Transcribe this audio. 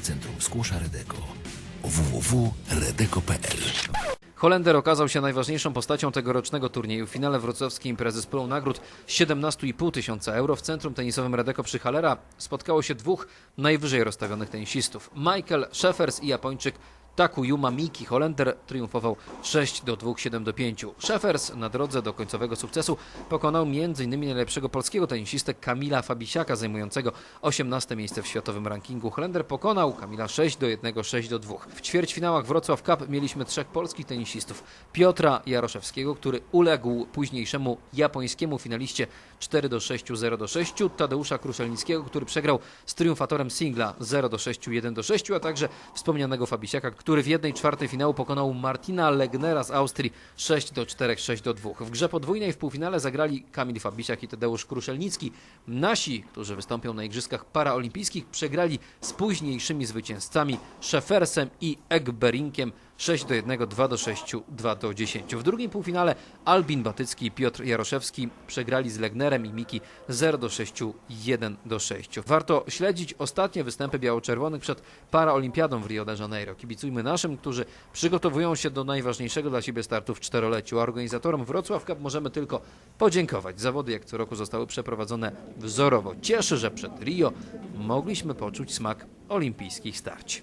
Centrum Skłosza Redeko www.redeko.pl Holender okazał się najważniejszą postacią tegorocznego turnieju. W finale wrocławskiej imprezy z pulą nagród 17,5 tysiąca euro w centrum tenisowym Redeko przy Halera spotkało się dwóch najwyżej rozstawionych tenisistów. Michael Szefers i Japończyk Takuyuma Miki. Holender triumfował 6 do 2, 7 do 5. Szefers na drodze do końcowego sukcesu pokonał m.in. najlepszego polskiego tenisistę Kamila Fabisiaka zajmującego 18 miejsce w światowym rankingu. Holender pokonał Kamila 6 do 1, 6 do 2. W ćwierćfinałach Wrocław Cup mieliśmy trzech polskich tenisistów. Piotra Jaroszewskiego, który uległ późniejszemu japońskiemu finaliście 4 do 6, 0 do 6. Tadeusza Kruszelnickiego, który przegrał z triumfatorem singla 0 do 6, 1 do 6, a także wspomnianego Fabisiaka, który w jednej czwartej finału pokonał Martina Legnera z Austrii 6 do 4, 6 do 2. W grze podwójnej w półfinale zagrali Kamil Fabisiak i Tadeusz Kruszelnicki. Nasi, którzy wystąpią na Igrzyskach Paraolimpijskich, przegrali z późniejszymi zwycięzcami Szefersem i Egberinkiem 6 do 1, 2 do 6, 2 do 10. W drugim półfinale Albin Batycki i Piotr Jaroszewski przegrali z Legnerem i Miki 0 do 6, 1 do 6. Warto śledzić ostatnie występy biało-czerwonych przed Paraolimpiadą w Rio de Janeiro. Kibicujmy naszym, którzy przygotowują się do najważniejszego dla siebie startu w czteroleciu. A Organizatorom Wrocław Cup możemy tylko podziękować. Zawody jak co roku zostały przeprowadzone wzorowo. Cieszy, że przed Rio mogliśmy poczuć smak olimpijskich starć.